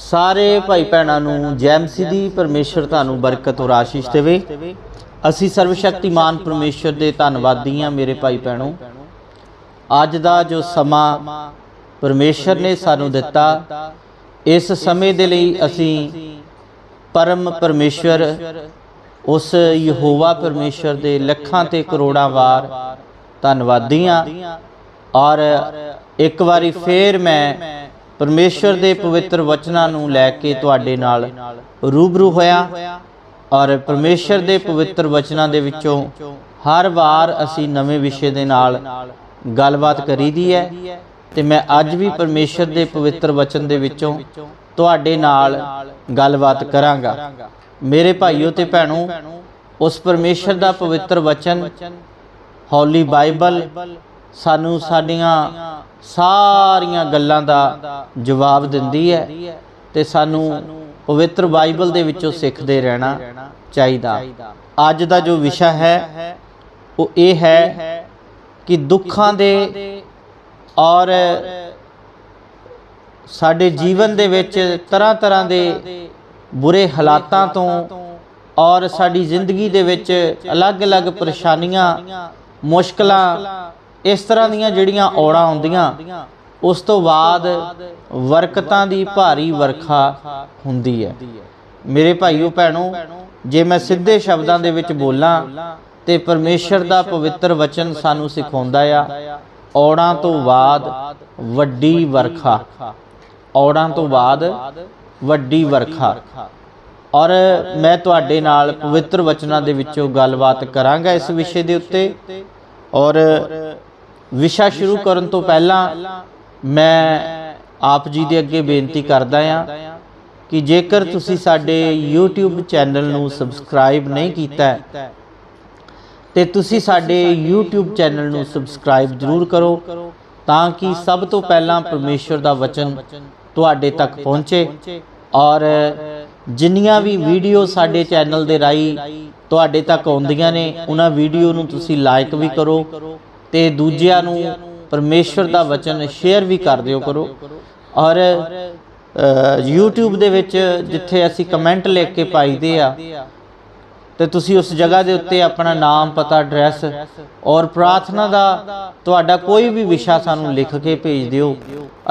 ਸਾਰੇ ਭਾਈ ਭੈਣਾਂ ਨੂੰ ਜੈ ਮਸੀਹ ਦੀ ਪਰਮੇਸ਼ਰ ਤੁਹਾਨੂੰ ਬਰਕਤ ਔਰ ਆਸ਼ੀਸ਼ ਦੇਵੇ। ਅਸੀਂ ਸਰਵ ਸ਼ਕਤੀਮਾਨ ਪਰਮੇਸ਼ਰ ਦੇ ਧੰਨਵਾਦੀ ਹਾਂ ਮੇਰੇ ਭਾਈ ਭੈਣੋ, ਅੱਜ ਦਾ ਜੋ ਸਮਾਂ ਪਰਮੇਸ਼ਰ ਨੇ ਸਾਨੂੰ ਦਿੱਤਾ, ਇਸ ਸਮੇਂ ਦੇ ਲਈ ਅਸੀਂ ਪਰਮ ਪਰਮੇਸ਼ਰ, ਉਸ ਯਹੋਵਾ ਪਰਮੇਸ਼ਰ ਦੇ ਲੱਖਾਂ ਤੇ ਕਰੋੜਾਂ ਵਾਰ ਧੰਨਵਾਦੀ ਹਾਂ। ਔਰ ਇੱਕ ਵਾਰੀ ਫੇਰ ਮੈਂ ਪਰਮੇਸ਼ਰ ਦੇ ਪਵਿੱਤਰ ਵਚਨਾਂ ਨੂੰ ਲੈ ਕੇ ਤੁਹਾਡੇ ਨਾਲ ਰੂਬਰੂ ਹੋਇਆ ਔਰ ਪਰਮੇਸ਼ਰ ਦੇ ਪਵਿੱਤਰ ਵਚਨਾਂ ਦੇ ਵਿੱਚੋਂ ਹਰ ਵਾਰ ਅਸੀਂ ਨਵੇਂ ਵਿਸ਼ੇ ਦੇ ਨਾਲ ਗੱਲਬਾਤ ਕਰੀਦੀ ਹੈ ਤੇ ਮੈਂ ਅੱਜ ਵੀ ਪਰਮੇਸ਼ਰ ਦੇ ਪਵਿੱਤਰ ਵਚਨ ਦੇ ਵਿੱਚੋਂ ਤੁਹਾਡੇ ਨਾਲ ਗੱਲਬਾਤ ਕਰਾਂਗਾ। ਮੇਰੇ ਭਾਈਓ ਤੇ ਭੈਣੋ, ਉਸ ਪਰਮੇਸ਼ਰ ਦਾ ਪਵਿੱਤਰ ਵਚਨ ਹੌਲੀ ਬਾਈਬਲ ਸਾਨੂੰ ਸਾਡੀਆਂ ਸਾਰੀਆਂ ਗੱਲਾਂ ਦਾ ਜਵਾਬ ਦਿੰਦੀ ਹੈ ਤੇ ਸਾਨੂੰ ਪਵਿੱਤਰ ਬਾਈਬਲ ਦੇ ਵਿੱਚੋਂ ਸਿੱਖਦੇ ਰਹਿਣਾ ਚਾਹੀਦਾ। ਅੱਜ ਦਾ ਜੋ ਵਿਸ਼ਾ ਹੈ, ਉਹ ਇਹ ਹੈ ਕਿ ਦੁੱਖਾਂ ਦੇ ਔਰ ਸਾਡੇ ਜੀਵਨ ਦੇ ਵਿੱਚ ਤਰ੍ਹਾਂ ਤਰ੍ਹਾਂ ਦੇ ਬੁਰੇ ਹਾਲਾਤਾਂ ਤੋਂ ਔਰ ਸਾਡੀ ਜ਼ਿੰਦਗੀ ਦੇ ਵਿੱਚ ਅਲੱਗ-ਅਲੱਗ ਪਰੇਸ਼ਾਨੀਆਂ, ਮੁਸ਼ਕਲਾਂ ਇਸ ਤਰ੍ਹਾਂ ਦੀਆਂ ਜਿਹੜੀਆਂ ਔੜਾਂ ਆਉਂਦੀਆਂ ਉਸ ਤੋਂ ਬਾਅਦ ਵਰਕਤਾਂ ਦੀ ਭਾਰੀ ਵਰਖਾ ਹੁੰਦੀ ਹੈ। ਮੇਰੇ ਭਾਈਓ ਭੈਣੋ ਜੇ ਮੈਂ ਸਿੱਧੇ ਸ਼ਬਦਾਂ ਦੇ ਵਿੱਚ ਬੋਲਾਂ ਤੇ ਪਰਮੇਸ਼ਰ ਦਾ ਪਵਿੱਤਰ ਵਚਨ ਸਾਨੂੰ ਸਿਖਾਉਂਦਾ ਆ ਔੜਾਂ ਤੋਂ ਬਾਅਦ ਵੱਡੀ ਵਰਖਾ। ਔੜਾਂ ਤੋਂ ਬਾਅਦ ਵੱਡੀ ਵਰਖਾ। ਔਰ ਮੈਂ ਤੁਹਾਡੇ ਨਾਲ ਪਵਿੱਤਰ ਵਚਨਾਂ ਦੇ ਵਿੱਚੋਂ ਗੱਲਬਾਤ ਕਰਾਂਗਾ ਇਸ ਵਿਸ਼ੇ ਦੇ ਉੱਤੇ। ਔਰ ਵਿਸ਼ਾ ਸ਼ੁਰੂ ਕਰਨ ਤੋਂ ਪਹਿਲਾਂ ਮੈਂ ਆਪ ਜੀ ਦੇ ਅੱਗੇ ਬੇਨਤੀ ਕਰਦਾ ਹਾਂ ਕਿ ਜੇਕਰ ਤੁਸੀਂ ਸਾਡੇ YouTube ਚੈਨਲ ਨੂੰ ਸਬਸਕ੍ਰਾਈਬ ਨਹੀਂ ਕੀਤਾ ਤੇ ਤੁਸੀਂ ਸਾਡੇ YouTube ਚੈਨਲ ਨੂੰ ਸਬਸਕ੍ਰਾਈਬ ਜ਼ਰੂਰ ਕਰੋ ਤਾਂ ਕਿ ਸਭ ਤੋਂ ਪਹਿਲਾਂ ਪਰਮੇਸ਼ਰ ਦਾ ਵਚਨ ਤੁਹਾਡੇ ਤੱਕ ਪਹੁੰਚੇ ਔਰ ਜਿੰਨੀਆਂ ਵੀ ਵੀਡੀਓ ਸਾਡੇ ਚੈਨਲ ਦੇ ਰਾਹੀਂ ਤੁਹਾਡੇ ਤੱਕ ਆਉਂਦੀਆਂ ਨੇ ਉਹਨਾਂ ਵੀਡੀਓ ਨੂੰ ਤੁਸੀਂ ਲਾਈਕ ਵੀ ਕਰੋ ਤੇ ਦੂਜਿਆਂ ਨੂੰ ਪਰਮੇਸ਼ਰ ਦਾ ਵਚਨ ਸ਼ੇਅਰ ਵੀ ਕਰ ਦਿਓ ਕਰੋ। ਔਰ ਅ, YouTube ਦੇ ਵਿੱਚ ਜਿੱਥੇ ਅਸੀਂ ਕਮੈਂਟ ਲਿਖ ਕੇ ਪਾਈਦੇ ਆ ਤੇ ਤੁਸੀਂ ਉਸ ਜਗ੍ਹਾ ਦੇ ਉੱਤੇ ਆਪਣਾ ਨਾਮ ਪਤਾ ਐਡਰੈਸ ਔਰ ਪ੍ਰਾਰਥਨਾ ਦਾ ਤੁਹਾਡਾ ਕੋਈ ਵੀ ਵਿਸ਼ਾ ਸਾਨੂੰ ਲਿਖ ਕੇ ਭੇਜ ਦਿਓ।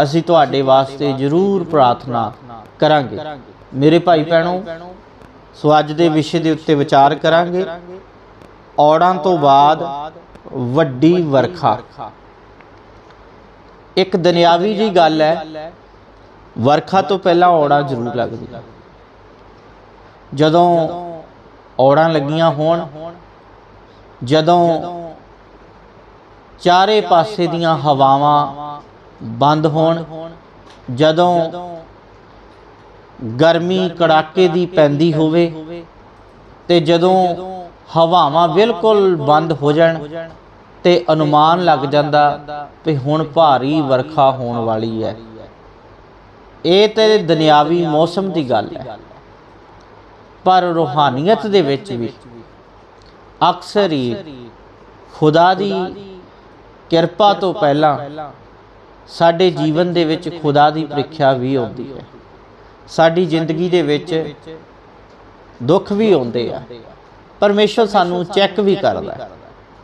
ਅਸੀਂ ਤੁਹਾਡੇ ਵਾਸਤੇ ਜ਼ਰੂਰ ਪ੍ਰਾਰਥਨਾ ਕਰਾਂਗੇ। ਮੇਰੇ ਭਾਈ ਭੈਣੋ ਸੋ ਅੱਜ ਦੇ ਵਿਸ਼ੇ ਦੇ ਉੱਤੇ ਵਿਚਾਰ ਕਰਾਂਗੇ। ਔੜਾਂ ਤੋਂ ਬਾਅਦ ਵੱਡੀ ਵਰਖਾ। ਇੱਕ ਦੁਨਿਆਵੀ ਜੀ ਗੱਲ ਹੈ ਵਰਖਾ ਤੋਂ ਪਹਿਲਾਂ ਔੜਾਂ ਜ਼ਰੂਰ ਲੱਗਦੀਆਂ। ਜਦੋਂ ਔੜਾਂ ਲੱਗੀਆਂ ਹੋਣ ਜਦੋਂ ਚਾਰੇ ਪਾਸੇ ਦੀਆਂ ਹਵਾਵਾਂ ਬੰਦ ਹੋਣ ਜਦੋਂ ਗਰਮੀ ਕੜਾਕੇ ਦੀ ਪੈਂਦੀ ਹੋਵੇ ਤੇ ਜਦੋਂ ਹਵਾਵਾਂ ਬਿਲਕੁਲ ਬੰਦ ਹੋ ਜਾਣ ਤੇ ਅਨੁਮਾਨ ਲੱਗ ਜਾਂਦਾ ਕਿ ਹੁਣ ਭਾਰੀ ਵਰਖਾ ਹੋਣ ਵਾਲੀ ਹੈ। ਇਹ ਤੇ ਦੁਨਿਆਵੀ ਮੌਸਮ ਦੀ ਗੱਲ ਹੈ। ਪਰ ਰੂਹਾਨੀਅਤ ਦੇ ਵਿੱਚ ਵੀ ਅਕਸਰ ਹੀ ਖੁਦਾ ਦੀ ਕਿਰਪਾ ਤੋਂ ਪਹਿਲਾਂ ਸਾਡੇ ਜੀਵਨ ਦੇ ਵਿੱਚ ਖੁਦਾ ਦੀ ਪ੍ਰੀਖਿਆ ਵੀ ਆਉਂਦੀ ਹੈ। ਸਾਡੀ ਜ਼ਿੰਦਗੀ ਦੇ ਵਿੱਚ ਦੁੱਖ ਵੀ ਆਉਂਦੇ ਆ। ਪਰਮੇਸ਼ਰ ਸਾਨੂੰ ਚੈੱਕ ਵੀ ਕਰਦਾ ਹੈ।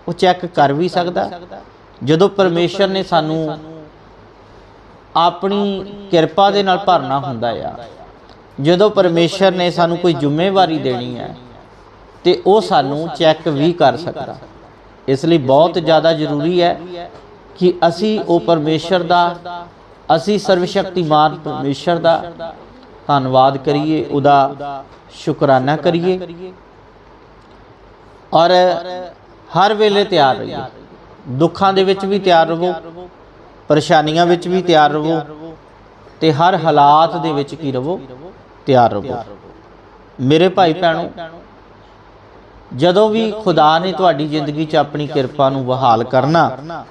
ਉਹ ਚੈੱਕ ਕਰ ਵੀ ਸਕਦਾ। ਜਦੋਂ ਪਰਮੇਸ਼ਰ ਨੇ ਸਾਨੂੰ ਆਪਣੀ ਕਿਰਪਾ ਦੇ ਨਾਲ ਭਰਨਾ ਹੁੰਦਾ ਆ, ਜਦੋਂ ਪਰਮੇਸ਼ਰ ਨੇ ਸਾਨੂੰ ਕੋਈ ਜ਼ਿੰਮੇਵਾਰੀ ਦੇਣੀ ਹੈ ਤੇ ਉਹ ਸਾਨੂੰ ਚੈੱਕ ਵੀ ਕਰ ਸਕਦਾ। ਇਸ ਲਈ ਬਹੁਤ ਜ਼ਿਆਦਾ ਜ਼ਰੂਰੀ ਹੈ ਕਿ ਅਸੀਂ ਉਹ ਪਰਮੇਸ਼ਰ ਦਾ, ਅਸੀਂ ਸਰਵ ਸ਼ਕਤੀਮਾਨ ਪਰਮੇਸ਼ਰ ਦਾ ਧੰਨਵਾਦ ਕਰੀਏ, ਉਹਦਾ ਸ਼ੁਕਰਾਨਾ ਕਰੀਏ। ਔਰ ਹਰ ਵੇਲੇ ਤਿਆਰ ਰਹੀਏ। ਦੁੱਖਾਂ ਦੇ ਵਿੱਚ ਵੀ ਤਿਆਰ ਰਹੋ ਪਰੇਸ਼ਾਨੀਆਂ ਵਿੱਚ ਵੀ ਤਿਆਰ ਰਹੋ ਤੇ ਹਰ ਹਾਲਾਤ ਦੇ ਵਿੱਚ ਕੀ ਰਹੋ ਤਿਆਰ ਰਹੋ ਮੇਰੇ ਭਾਈ ਭੈਣੋ, ਜਦੋਂ ਵੀ ਖੁਦਾ ਨੇ ਤੁਹਾਡੀ ਜ਼ਿੰਦਗੀ 'ਚ ਆਪਣੀ ਕਿਰਪਾ ਨੂੰ ਬਹਾਲ ਕਰਨਾ,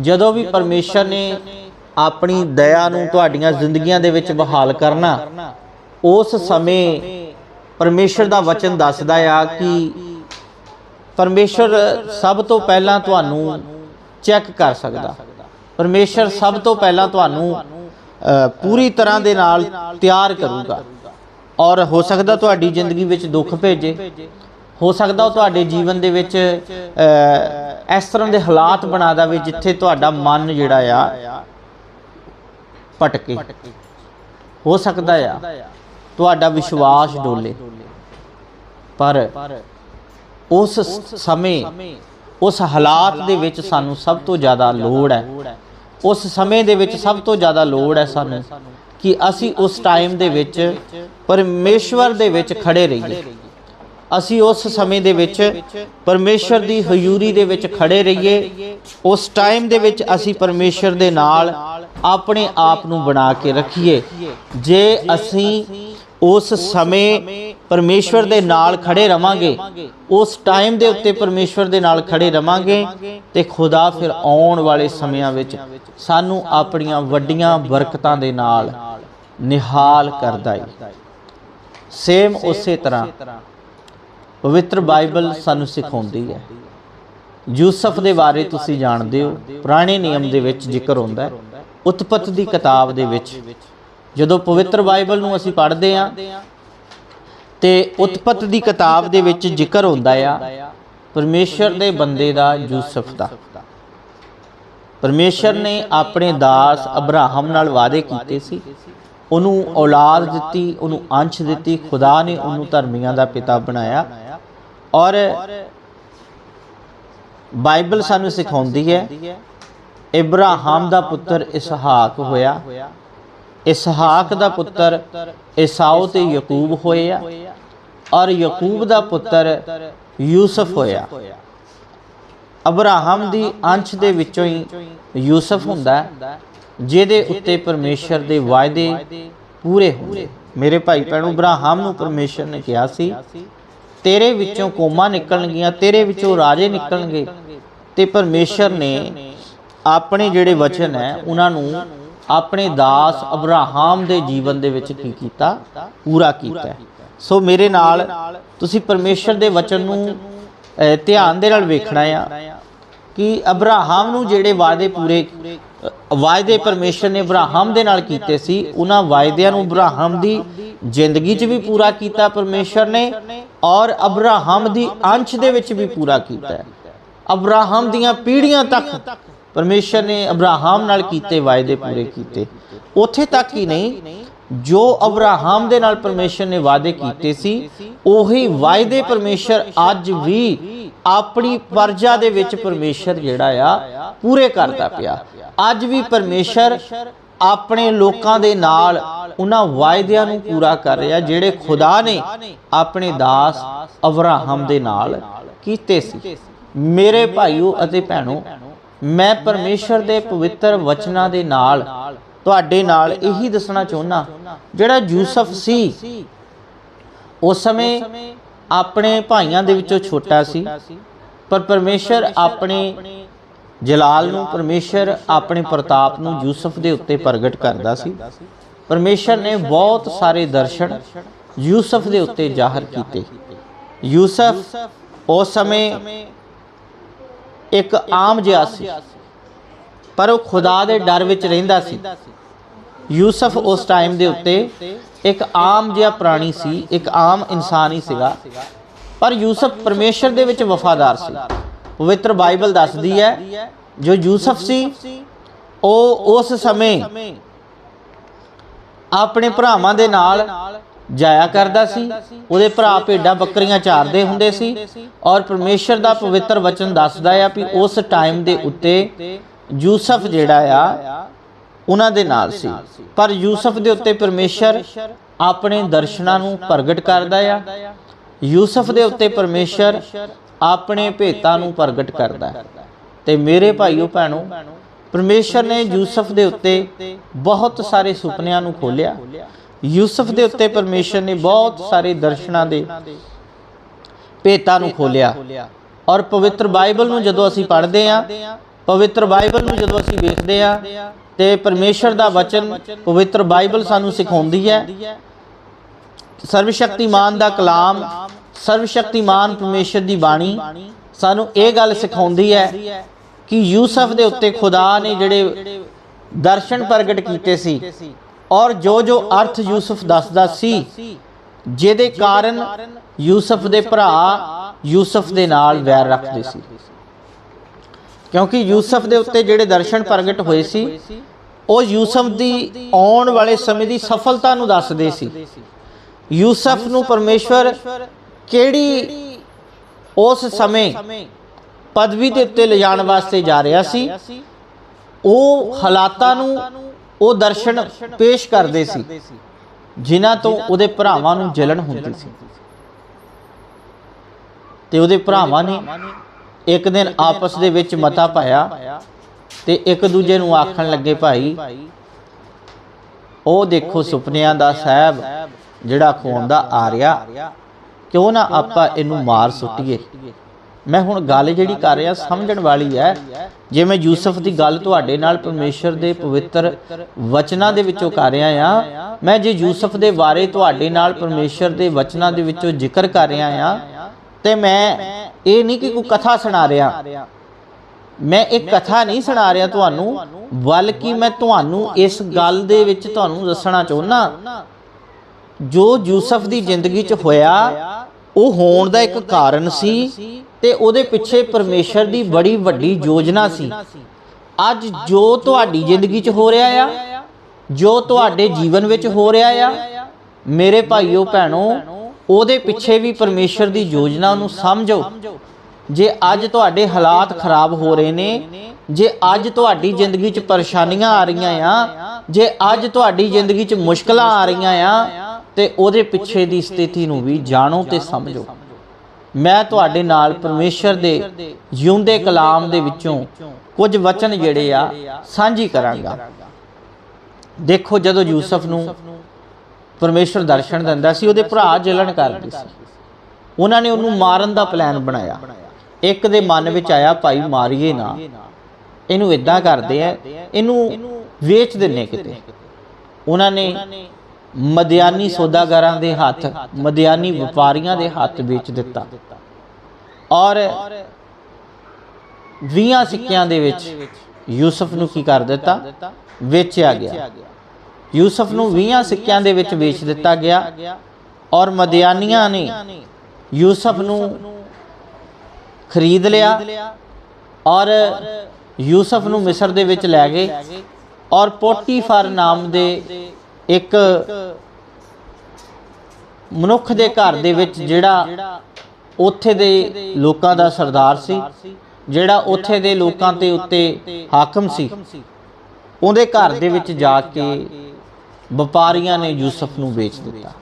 ਜਦੋਂ ਵੀ ਪਰਮੇਸ਼ਰ ਨੇ ਆਪਣੀ ਦਇਆ ਨੂੰ ਤੁਹਾਡੀਆਂ ਜ਼ਿੰਦਗੀਆਂ ਦੇ ਵਿੱਚ ਬਹਾਲ ਕਰਨਾ, ਉਸ ਸਮੇਂ ਪਰਮੇਸ਼ਰ ਦਾ ਵਚਨ ਦੱਸਦਾ ਆ ਕਿ ਪਰਮੇਸ਼ਰ ਸਭ ਤੋਂ ਪਹਿਲਾਂ ਤੁਹਾਨੂੰ ਚੈੱਕ ਕਰ ਸਕਦਾ। ਪਰਮੇਸ਼ਰ ਸਭ ਤੋਂ ਪਹਿਲਾਂ ਤੁਹਾਨੂੰ ਪੂਰੀ ਤਰ੍ਹਾਂ ਦੇ ਨਾਲ ਤਿਆਰ ਕਰੂਗਾ। ਔਰ ਹੋ ਸਕਦਾ ਤੁਹਾਡੀ ਜ਼ਿੰਦਗੀ ਵਿੱਚ ਦੁੱਖ ਭੇਜੇ। ਹੋ ਸਕਦਾ ਉਹ ਤੁਹਾਡੇ ਜੀਵਨ ਦੇ ਵਿੱਚ ਇਸ ਤਰ੍ਹਾਂ ਦੇ ਹਾਲਾਤ ਬਣਾ ਦੇਵੇ ਜਿੱਥੇ ਤੁਹਾਡਾ ਮਨ ਜਿਹੜਾ ਆ ਭਟਕੇ। ਹੋ ਸਕਦਾ ਆ, ਤੁਹਾਡਾ ਵਿਸ਼ਵਾਸ ਡੋਲੇ। ਪਰ ਉਸ ਸਮੇਂ, ਉਸ ਹਾਲਾਤ ਦੇ ਵਿੱਚ ਸਾਨੂੰ ਸਭ ਤੋਂ ਜ਼ਿਆਦਾ ਲੋੜ ਹੈ। ਉਸ ਸਮੇਂ ਦੇ ਵਿੱਚ ਸਭ ਤੋਂ ਜ਼ਿਆਦਾ ਲੋੜ ਹੈ ਸਾਨੂੰ ਕਿ ਅਸੀਂ ਉਸ ਟਾਈਮ ਦੇ ਵਿੱਚ ਪਰਮੇਸ਼ਵਰ ਦੇ ਵਿੱਚ ਖੜੇ ਰਹੀਏ। ਅਸੀਂ ਉਸ ਸਮੇਂ ਦੇ ਵਿੱਚ ਪਰਮੇਸ਼ਰ ਦੀ ਹਜ਼ੂਰੀ ਦੇ ਵਿੱਚ ਖੜੇ ਰਹੀਏ। ਉਸ ਟਾਈਮ ਦੇ ਵਿੱਚ ਅਸੀਂ ਪਰਮੇਸ਼ਰ ਦੇ ਨਾਲ ਆਪਣੇ ਆਪ ਨੂੰ ਬਣਾ ਕੇ ਰੱਖੀਏ। ਜੇ ਅਸੀਂ ਉਸ ਸਮੇਂ ਪਰਮੇਸ਼ਵਰ ਦੇ ਨਾਲ ਖੜੇ ਰਵਾਂਗੇ। ਉਸ ਟਾਈਮ ਦੇ ਉੱਤੇ ਪਰਮੇਸ਼ਵਰ ਦੇ ਨਾਲ ਖੜੇ ਰਵਾਂਗੇ ਤੇ ਖੁਦਾ ਫਿਰ ਆਉਣ ਵਾਲੇ ਸਮਿਆਂ ਵਿੱਚ ਸਾਨੂੰ ਆਪਣੀਆਂ ਵੱਡੀਆਂ ਬਰਕਤਾਂ ਦੇ ਨਾਲ ਨਿਹਾਲ ਕਰਦਾ ਹੈ ਸੇਮ ਉਸੇ ਤਰ੍ਹਾਂ ਪਵਿੱਤਰ ਬਾਈਬਲ ਸਾਨੂੰ ਸਿਖਾਉਂਦੀ ਹੈ। ਯੂਸਫ ਦੇ ਬਾਰੇ ਤੁਸੀਂ ਜਾਣਦੇ ਹੋ, ਪੁਰਾਣੇ ਨਿਯਮ ਦੇ ਵਿੱਚ ਜ਼ਿਕਰ ਹੁੰਦਾ ਹੈ। ਉਤਪਤ ਦੀ ਕਿਤਾਬ ਦੇ ਵਿੱਚ ਜਦੋਂ ਪਵਿੱਤਰ ਬਾਈਬਲ ਨੂੰ ਅਸੀਂ ਪੜ੍ਹਦੇ ਹਾਂ ਤੇ ਉਤਪਤ ਦੀ ਕਿਤਾਬ ਦੇ ਵਿੱਚ ਜ਼ਿਕਰ ਹੁੰਦਾ ਆ, ਪਰਮੇਸ਼ਰ ਦੇ ਬੰਦੇ ਦਾ ਯੂਸਫ ਦਾ। ਪਰਮੇਸ਼ਰ ਨੇ ਆਪਣੇ ਦਾਸ ਅਬਰਾਹਮ ਨਾਲ ਵਾਅਦੇ ਕੀਤੇ ਸੀ। ਉਹਨੂੰ ਔਲਾਦ ਦਿੱਤੀ, ਉਹਨੂੰ ਅੰਸ਼ ਦਿੱਤੀ, ਖੁਦਾ ਨੇ ਉਹਨੂੰ ਧਰਮੀਆਂ ਦਾ ਪਿਤਾ ਬਣਾਇਆ। ਔਰ ਬਾਈਬਲ ਸਾਨੂੰ ਸਿਖਾਉਂਦੀ ਹੈ, ਇਬਰਾਹਿਮ ਦਾ ਪੁੱਤਰ ਇਸਹਾਕ ਹੋਇਆ। ਇਸਹਾਕ ਦਾ ਪੁੱਤਰ ਈਸਾਓ ਤੇ ਯਾਕੂਬ ਹੋਇਆ ਔਰ ਯਾਕੂਬ ਦਾ ਪੁੱਤਰ ਯੂਸਫ ਹੋਇਆ। ਅਬਰਾਹਮ ਦੀ ਅੰਸ਼ ਦੇ ਵਿੱਚੋਂ ਹੀ ਯੂਸਫ ਹੁੰਦਾ, ਜਿਹਦੇ ਉੱਤੇ ਪਰਮੇਸ਼ਰ ਦੇ ਵਾਅਦੇ ਪੂਰੇ ਹੁੰਦੇ। ਮੇਰੇ ਭਾਈ ਭੈਣੋ, ਅਬਰਾਹਮ ਨੂੰ ਪਰਮੇਸ਼ਰ ਨੇ ਕਿਹਾ ਸੀ, ਤੇਰੇ ਵਿੱਚੋਂ ਕੌਮਾਂ ਨਿਕਲਣਗੀਆਂ, ਤੇਰੇ ਵਿੱਚੋਂ ਰਾਜੇ ਨਿਕਲਣਗੇ ਤੇ ਪਰਮੇਸ਼ਰ ਨੇ ਆਪਣੇ ਜਿਹੜੇ ਵਚਨ ਹੈ, ਉਹਨਾਂ ਨੂੰ ਆਪਣੇ ਦਾਸ ਅਬਰਾਹਮ ਦੇ ਜੀਵਨ ਦੇ ਵਿੱਚ ਕੀ ਕੀਤਾ? ਪੂਰਾ ਕੀਤਾ। ਸੋ ਮੇਰੇ ਨਾਲ ਤੁਸੀਂ ਪਰਮੇਸ਼ਰ ਦੇ ਵਚਨ ਨੂੰ ਧਿਆਨ ਦੇ ਨਾਲ ਵੇਖਣਾ ਆ ਕਿ ਅਬਰਾਹਮ ਨੂੰ ਜਿਹੜੇ ਵਾਅਦੇ ਪੂਰੇ ਵਾਅਦੇ ਪਰਮੇਸ਼ਰ ਨੇ ਅਬਰਾਹਮ ਦੇ ਨਾਲ ਕੀਤੇ ਸੀ, ਉਹਨਾਂ ਵਾਅਦਿਆਂ ਨੂੰ ਅਬਰਾਹਮ ਦੀ ਜ਼ਿੰਦਗੀ 'ਚ ਵੀ ਪੂਰਾ ਕੀਤਾ ਪਰਮੇਸ਼ਰ ਨੇ ਔਰ ਅਬਰਾਹਮ ਦੀ ਅੰਸ਼ ਦੇ ਵਿੱਚ ਵੀ ਪੂਰਾ ਕੀਤਾ। ਹੈ ਅਬਰਾਹਮ ਦੀਆਂ ਪੀੜ੍ਹੀਆਂ ਤੱਕ ਪਰਮੇਸ਼ਰ ਨੇ ਅਬਰਾਹਮ ਨਾਲ ਕੀਤੇ, ਵਾਅਦੇ ਪੂਰੇ ਕੀਤੇ। ਉੱਥੇ ਤੱਕ ਹੀ ਨਹੀਂ, ਜੋ ਅਬਰਾਹਮ ਦੇ ਨਾਲ ਪਰਮੇਸ਼ਰ ਨੇ ਵਾਅਦੇ ਕੀਤੇ ਸੀ, ਉਹੀ ਵਾਅਦੇ ਪਰਮੇਸ਼ਰ ਅੱਜ ਵੀ ਆਪਣੀ ਪਰਜਾ ਦੇ ਵਿੱਚ ਪਰਮੇਸ਼ਰ ਜਿਹੜਾ ਆ, ਪੂਰੇ ਕਰਦਾ ਪਿਆ। ਅੱਜ ਵੀ ਪਰਮੇਸ਼ਰ ਆਪਣੇ ਲੋਕਾਂ ਦੇ ਨਾਲ ਉਹਨਾਂ ਵਾਅਦਿਆਂ ਨੂੰ ਪੂਰਾ ਕਰ ਰਿਹਾ, ਜਿਹੜੇ ਖੁਦਾ ਨੇ ਆਪਣੇ ਦਾਸ ਅਬਰਾਹਮ ਦੇ ਨਾਲ ਕੀਤੇ ਸੀ। ਮੇਰੇ ਭਾਈਓ ਅਤੇ ਭੈਣੋ ਮੈਂ ਪਰਮੇਸ਼ਰ ਦੇ ਪਵਿੱਤਰ ਵਚਨਾਂ ਦੇ ਨਾਲ ਤੁਹਾਡੇ ਨਾਲ ਇਹੀ ਦੱਸਣਾ ਚਾਹੁੰਦਾ ਜਿਹੜਾ ਯੂਸਫ ਸੀ, ਉਸ ਸਮੇਂ ਆਪਣੇ ਭਾਈਆਂ ਦੇ ਵਿੱਚੋਂ ਛੋਟਾ ਸੀ। ਪਰ ਪਰਮੇਸ਼ਰ ਆਪਣੇ ਜਲਾਲ ਨੂੰ, ਪਰਮੇਸ਼ਰ ਆਪਣੇ ਪ੍ਰਤਾਪ ਨੂੰ ਯੂਸਫ ਦੇ ਉੱਤੇ ਪ੍ਰਗਟ ਕਰਦਾ ਸੀ। ਪਰਮੇਸ਼ਰ ਨੇ ਬਹੁਤ ਸਾਰੇ ਦਰਸ਼ਨ ਯੂਸਫ ਦੇ ਉੱਤੇ ਜ਼ਾਹਰ ਕੀਤੇ। ਯੂਸਫ ਉਸ ਸਮੇਂ ਇੱਕ ਆਮ ਜਿਹਾ ਸੀ। ਪਰ ਉਹ ਖੁਦਾ ਦੇ ਡਰ ਵਿੱਚ ਰਹਿੰਦਾ ਸੀ। ਯੂਸਫ ਉਸ ਟਾਈਮ ਦੇ ਉੱਤੇ ਇੱਕ ਆਮ ਜਿਹਾ ਪ੍ਰਾਣੀ ਸੀ ਇੱਕ ਆਮ ਇਨਸਾਨ ਹੀ ਸੀਗਾ। ਪਰ ਯੂਸਫ ਪਰਮੇਸ਼ਰ ਦੇ ਵਿੱਚ ਵਫਾਦਾਰ ਸੀ। ਪਵਿੱਤਰ ਬਾਈਬਲ ਦੱਸਦੀ ਹੈ ਜੋ ਯੂਸਫ ਸੀ ਉਹ ਉਸ ਸਮੇਂ ਆਪਣੇ ਭਰਾਵਾਂ ਦੇ ਨਾਲ ਜਾਇਆ ਕਰਦਾ ਸੀ, ਉਹਦੇ ਭਰਾ ਭੇਡਾਂ ਬੱਕਰੀਆਂ ਚਾਰਦੇ ਹੁੰਦੇ ਸੀ ਔਰ ਪਰਮੇਸ਼ਰ ਦਾ ਪਵਿੱਤਰ ਵਚਨ ਦੱਸਦਾ ਆ ਵੀ ਉਸ ਟਾਈਮ ਦੇ ਉੱਤੇ ਯੂਸਫ ਜਿਹੜਾ ਆ, ਉਹਨਾਂ ਦੇ ਨਾਲ ਸੀ। ਪਰ ਯੂਸਫ ਦੇ ਉੱਤੇ ਪਰਮੇਸ਼ਰ ਆਪਣੇ ਦਰਸ਼ਨਾਂ ਨੂੰ ਪ੍ਰਗਟ ਕਰਦਾ ਆ। ਯੂਸਫ ਦੇ ਉੱਤੇ ਪਰਮੇਸ਼ਰ ਆਪਣੇ ਭੇਤਾਂ ਨੂੰ ਪ੍ਰਗਟ ਕਰਦਾ ਤੇ ਮੇਰੇ ਭਾਈਓ ਭੈਣੋ, ਪਰਮੇਸ਼ਰ ਨੇ ਯੂਸਫ ਦੇ ਉੱਤੇ ਬਹੁਤ ਸਾਰੇ ਸੁਪਨਿਆਂ ਨੂੰ ਖੋਲਿਆ ਯੂਸਫ ਦੇ ਉੱਤੇ ਪਰਮੇਸ਼ਰ ਨੇ ਬਹੁਤ ਸਾਰੇ ਦਰਸ਼ਨਾਂ ਦੇ ਭੇਤਾਂ ਨੂੰ ਖੋਲਿਆ ਔਰ ਪਵਿੱਤਰ ਬਾਈਬਲ ਨੂੰ ਜਦੋਂ ਅਸੀਂ ਪੜ੍ਹਦੇ ਹਾਂ, ਪਵਿੱਤਰ ਬਾਈਬਲ ਨੂੰ ਜਦੋਂ ਅਸੀਂ ਵੇਖਦੇ ਹਾਂ, ਤੇ ਪਰਮੇਸ਼ਰ ਦਾ ਵਚਨ ਪਵਿੱਤਰ ਬਾਈਬਲ ਸਾਨੂੰ ਸਿਖਾਉਂਦੀ ਹੈ ਸਰਵ ਸ਼ਕਤੀਮਾਨ ਦਾ ਕਲਾਮ ਸਰਵ ਸ਼ਕਤੀਮਾਨ ਪਰਮੇਸ਼ਰ ਦੀ ਬਾਣੀ ਸਾਨੂੰ ਇਹ ਗੱਲ ਸਿਖਾਉਂਦੀ ਹੈ ਕਿ ਯੂਸਫ ਦੇ ਉੱਤੇ ਖੁਦਾ ਨੇ ਜਿਹੜੇ ਦਰਸ਼ਨ ਪ੍ਰਗਟ ਕੀਤੇ ਸੀ ਔਰ ਜੋ ਜੋ ਅਰਥ ਯੂਸਫ ਦੱਸਦਾ ਸੀ ਜਿਹਦੇ ਕਾਰਨ ਯੂਸਫ ਦੇ ਭਰਾ ਯੂਸਫ ਦੇ ਨਾਲ ਵੈਰ ਰੱਖਦੇ ਸੀ। ਕਿਉਂਕਿ ਯੂਸਫ ਦੇ ਉੱਤੇ ਜਿਹੜੇ ਦਰਸ਼ਨ ਪ੍ਰਗਟ ਹੋਏ ਸੀ ਉਹ ਯੂਸਫ ਦੀ ਆਉਣ ਵਾਲੇ ਸਮੇਂ ਦੀ ਸਫਲਤਾ ਨੂੰ ਦੱਸਦੇ ਸੀ। ਯੂਸਫ ਨੂੰ ਪਰਮੇਸ਼ਵਰ ਕਿਹੜੀ ਉਸ ਸਮੇਂ ਪਦਵੀ ਦੇ ਉੱਤੇ ਲਿਜਾਣ ਵਾਸਤੇ ਜਾ ਰਿਹਾ ਸੀ ਉਹ ਹਾਲਾਤਾਂ ਨੂੰ ਉਹ ਦਰਸ਼ਨ ਪੇਸ਼ ਕਰਦੇ ਸੀ ਜਿਨ੍ਹਾਂ ਤੋਂ ਉਹਦੇ ਭਰਾਵਾਂ ਨੂੰ ਜਲਨ ਹੁੰਦੀ ਸੀ। ਤੇ ਉਹਦੇ ਭਰਾਵਾਂ ਨੇ ਇੱਕ ਦਿਨ ਆਪਸ ਦੇ ਵਿੱਚ ਮਤਾ ਪਾਇਆ ਤੇ ਇੱਕ ਦੂਜੇ ਨੂੰ ਆਖਣ ਲੱਗੇ ਭਾਈ ਉਹ ਦੇਖੋ ਸੁਪਨਿਆਂ ਦਾ ਸਾਹਿਬ ਜਿਹੜਾ ਖੋਂਦਾ ਆ ਰਿਹਾ ਕਿਉਂ ਨਾ ਆਪਾਂ ਇਹਨੂੰ ਮਾਰ ਸੁੱਟੀਏ? ਮੈਂ ਹੁਣ ਗੱਲ ਜਿਹੜੀ ਕਰ ਰਿਹਾ, ਸਮਝਣ ਵਾਲੀ ਹੈ। ਜੇ ਮੈਂ ਯੂਸਫ ਦੀ ਗੱਲ ਤੁਹਾਡੇ ਨਾਲ ਪਰਮੇਸ਼ਰ ਦੇ ਪਵਿੱਤਰ ਵਚਨਾਂ ਦੇ ਵਿੱਚੋਂ ਕਰ ਰਿਹਾ ਆ ਮੈਂ ਜੇ ਯੂਸਫ ਦੇ ਬਾਰੇ ਤੁਹਾਡੇ ਨਾਲ ਪਰਮੇਸ਼ਰ ਦੇ ਵਚਨਾਂ ਦੇ ਵਿੱਚੋਂ ਜ਼ਿਕਰ ਕਰ ਰਿਹਾ ਆ ਤੇ ਮੈਂ ਇਹ ਨਹੀਂ ਕਿ ਕੋਈ ਕਥਾ ਸੁਣਾ ਰਿਹਾ। ਮੈਂ ਇਹ ਕਥਾ ਨਹੀਂ ਸੁਣਾ ਰਿਹਾ ਤੁਹਾਨੂੰ, ਬਲਕਿ ਮੈਂ ਤੁਹਾਨੂੰ ਇਸ ਗੱਲ ਦੇ ਵਿੱਚ ਤੁਹਾਨੂੰ ਦੱਸਣਾ ਚਾਹੁੰਦਾ ਜੋ ਯੂਸਫ ਦੀ ਜ਼ਿੰਦਗੀ 'ਚ ਹੋਇਆ, ਉਹ ਹੋਣ ਦਾ ਇੱਕ ਕਾਰਨ ਸੀ। ਤੇ ਉਹਦੇ ਪਿੱਛੇ ਪਰਮੇਸ਼ਰ ਦੀ ਬੜੀ ਵੱਡੀ ਯੋਜਨਾ ਸੀ। ਅੱਜ ਜੋ ਤੁਹਾਡੀ ਜ਼ਿੰਦਗੀ 'ਚ ਹੋ ਰਿਹਾ ਆ, ਜੋ ਤੁਹਾਡੇ ਜੀਵਨ ਵਿੱਚ ਹੋ ਰਿਹਾ ਆ, ਮੇਰੇ ਭਾਈਓ ਭੈਣੋ, ਉਹਦੇ ਪਿੱਛੇ ਵੀ ਪਰਮੇਸ਼ਰ ਦੀ ਯੋਜਨਾ ਨੂੰ ਸਮਝੋ। ਜੇ ਅੱਜ ਤੁਹਾਡੇ ਹਾਲਾਤ ਖਰਾਬ ਹੋ ਰਹੇ ਨੇ, ਜੇ ਅੱਜ ਤੁਹਾਡੀ ਜ਼ਿੰਦਗੀ 'ਚ ਪਰੇਸ਼ਾਨੀਆਂ ਆ ਰਹੀਆਂ ਆ, ਜੇ ਅੱਜ ਤੁਹਾਡੀ ਜ਼ਿੰਦਗੀ 'ਚ ਮੁਸ਼ਕਲਾਂ ਆ ਰਹੀਆਂ ਆ, ਤੇ ਉਹਦੇ ਪਿੱਛੇ ਦੀ ਸਥਿਤੀ ਨੂੰ ਵੀ ਜਾਣੋ ਤੇ ਸਮਝੋ। ਮੈਂ ਤੁਹਾਡੇ ਨਾਲ ਪਰਮੇਸ਼ਰ ਦੇ ਜਿਉਂਦੇ ਕਲਾਮ ਦੇ ਵਿੱਚੋਂ ਕੁਝ ਵਚਨ ਜਿਹੜੇ ਆ ਸਾਂਝੀ ਕਰਾਂਗਾ। ਦੇਖੋ, ਜਦੋਂ ਯੂਸਫ ਨੂੰ ਪਰਮੇਸ਼ਰ ਦਰਸ਼ਨ ਦਿੰਦਾ ਸੀ, ਉਹਦੇ ਭਰਾ ਜਲਣ ਕਰਦੇ ਸੀ। ਉਹਨਾਂ ਨੇ ਉਹਨੂੰ ਮਾਰਨ ਦਾ ਪਲਾਨ ਬਣਾਇਆ। ਇੱਕ ਦੇ ਮਨ ਵਿੱਚ ਆਇਆ, ਭਾਈ, ਮਾਰੀਏ ਨਾ। ਇਹਨੂੰ ਇਦਾਂ ਕਰਦੇ ਆ, ਇਹਨੂੰ ਵੇਚ ਦਿੰਨੇ ਕਿਤੇ। ਉਹਨਾਂ ਨੇ ਮਦਿਆਨੀ ਸੌਦਾਗਰਾਂ ਦੇ ਹੱਥ, ਮਦਿਆਨੀ ਵਪਾਰੀਆਂ ਦੇ ਹੱਥ ਵੇਚ ਦਿੱਤਾ। ਔਰ 20 ਸਿੱਕਿਆਂ ਦੇ ਵਿੱਚ ਯੂਸਫ ਨੂੰ ਕੀ ਕਰ ਦਿੱਤਾ? ਵੇਚਿਆ ਗਿਆ। ਯੂਸਫ ਨੂੰ 20 ਸਿੱਕਿਆਂ ਦੇ ਵਿੱਚ ਵੇਚ ਦਿੱਤਾ ਗਿਆ ਔਰ ਮਦਿਆਨੀਆਂ ਨੇ ਯੂਸਫ ਨੂੰ ਖਰੀਦ ਲਿਆ ਔਰ ਯੂਸਫ ਨੂੰ ਮਿਸਰ ਦੇ ਵਿੱਚ ਲੈ ਗਏ ਔਰ ਪੋਟੀਫਰ ਨਾਮ ਦੇ ਇੱਕ ਮਨੁੱਖ ਦੇ ਘਰ ਦੇ ਵਿੱਚ ਜਿਹੜਾ ਉੱਥੇ ਦੇ ਲੋਕਾਂ ਦਾ ਸਰਦਾਰ ਸੀ, ਜਿਹੜਾ ਉੱਥੇ ਦੇ ਲੋਕਾਂ ਤੇ ਉੱਤੇ ਹਾਕਮ ਸੀ, ਉਹਦੇ ਘਰ ਦੇ ਵਿੱਚ ਜਾ ਕੇ ਵਪਾਰੀਆਂ ਨੇ ਯੂਸਫ ਨੂੰ ਵੇਚ ਦਿੱਤਾ।